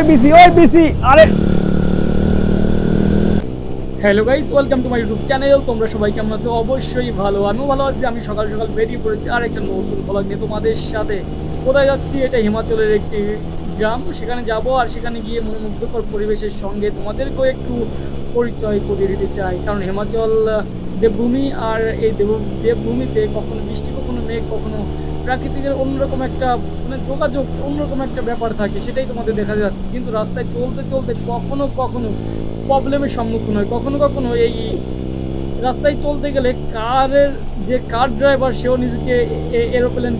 ওই বিসি আরে। Hello guys welcome to my YouTube channel তোমরা সবাই কেমন আছো? অবশ্যই ভালো। আমিও ভালো আছি। আমি সকাল সকাল বেরিয়ে পড়েছি আর একটা নতুন ব্লগ নিয়ে তোমাদের সাথে। কোথায় যাচ্ছি? এটা হিমাচলের একটি গ্রাম। সেখানে যাব আর সেখানে গিয়ে মনোমুগ্ধকর পরিবেশের সঙ্গে তোমাদেরকেও একটু পরিচয় করিয়ে দিতে চাই। কারণ হিমাচল দেবভূমি আর এই দেব, দেবভূমিতে কখনো বৃষ্টি, কখনো মেঘ, কখনো প্রাকৃতিকের অন্যরকম একটা মানে যোগাযোগ অন্যরকম একটা ব্যাপার থাকে, সেটাই তোমাদের দেখা যাচ্ছে। কিন্তু রাস্তায় চলতে চলতে কখনো কখনো প্রবলেমের সম্মুখীন হয়। কখনো কখনো এই রাস্তায় চলতে গেলে কারের যে কার ড্রাইভার সেও নিজেকে এরোপ্লেন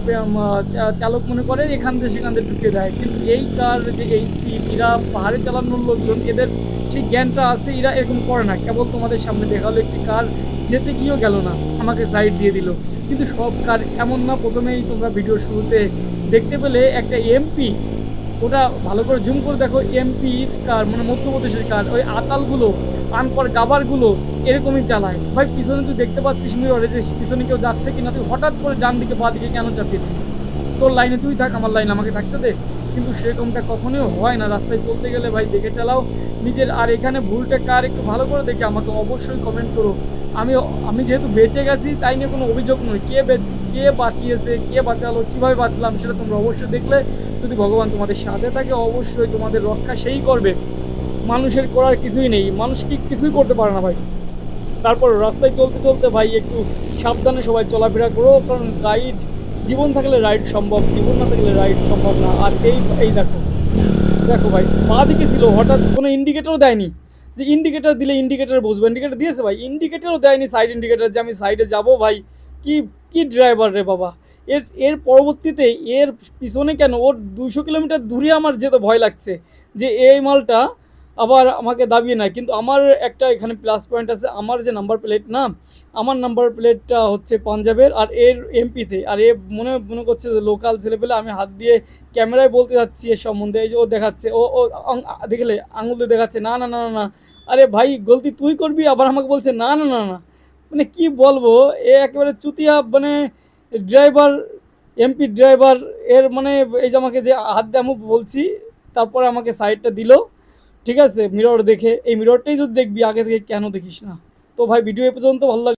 চালক মনে করে, এখান থেকে সেখান থেকে ঢুকে দেয়। কিন্তু এই কার যে এই স্পিড এরা পাহাড়ে চালানোর লোকজন, এদের সেই জ্ঞানটা আছে, এরা এরকম করে না। কেবল তোমাদের সামনে দেখাল, একটি কার যেতে গিয়েও গেল না। আমাকে সাইড দিয়ে দিল। কিন্তু সব কার এমন না। প্রথমেই তোমরা ভিডিও শুরুতে দেখতে পেলে একটা এমপি ওটা ভালো করে জুম করে দেখো এমপি কার মানে মধ্যপ্রদেশের কার, ওই আতালগুলো আনপর গাবারগুলো এরকমই চালায়। ভাই, পিছনে তুই দেখতে পাচ্ছিস মিররে যে পিছনে কেউ যাচ্ছে কিনা? তুই হঠাৎ করে ডান দিকে, বা দিকে কেন চাপিয়ে তোর লাইনে তুই থাক, আমার লাইন আমাকে থাকতে দে। কিন্তু সেরকমটা কখনোই হয় না। রাস্তায় চলতে গেলে ভাই, দেখে চালাও। নিজের, আর এখানে ভুলটা কার? একটু ভালো করে দেখে আমাকে অবশ্যই কমেন্ট করো। আমি আমি যেহেতু বেঁচে গেছি, তাই নিয়ে কোনো অভিযোগ নয়। কে বেঁচে কে বাঁচিয়েছে, কে বাঁচালো, কীভাবে বাঁচলাম সেটা তোমরা অবশ্যই দেখলে। যদি ভগবান তোমাদের সাথে থাকে, অবশ্যই তোমাদের রক্ষা সেই করবে। মানুষের করার কিছুই নেই। মানুষ কি কিছুই করতে পারে না ভাই। তারপর রাস্তায় চলতে চলতে ভাই একটু সাবধানে সবাই চলাফেরা করো, কারণ রাইড জীবন থাকলে রাইড সম্ভব, জীবন না থাকলে রাইড সম্ভব না। আর এই এই দেখো। দেখো ভাই পা দিকে ছিল, হঠাৎ কোনো ইন্ডিকেটরও দেয়নি। যে ইন্ডিকেটার দিলে ইন্ডিকেটার বসবে। ইন্ডিকেটার দিয়েছে ভাই? ইন্ডিকেটারও দেয়নি সাইড ইন্ডিকেটার যে আমি সাইডে যাব ভাই। কি কি ড্রাইভার রে বাবা? এর এর পরবর্তীতে এর পিছনে কেন? ওর দুশো কিলোমিটার দূরে আমার যেতে ভয় লাগছে যে এই মালটা আবার আমাকে দাবিয়ে নেয়। কিন্তু আমার একটা এখানে প্লাস পয়েন্ট আছে, আমার যে নাম্বার প্লেট না, আমার নাম্বার প্লেটটা হচ্ছে পাঞ্জাবের আর এর এমপিতে আর এ মনে মনে করছে যে লোকাল ছেলেপেলে আমি হাত দিয়ে ক্যামেরায় বলতে যাচ্ছি এর সম্বন্ধে, এই যে ও দেখাচ্ছে, ও ও দেখলে আঙুল দিয়ে দেখাচ্ছে, না না না না না। আরে ভাই, গলতি তুই করবি? আবার আমাকে বলছে, না না না না। মানে কি বলব, এ একেবারে চুতিয়া মানে ড্রাইভার এমপি ড্রাইভার এর মানে এই যে আমাকে যে হাত দিয়ে আমি বলছি, তারপরে আমাকে সাইডটা দিল। ঠিক আছে মিরর দেখে। এই মিররটাই যদি দেখবি, আগে থেকে কেন দেখিস না? তো ভাই ভিডিও এ পর্যন্ত, ভালো লাগে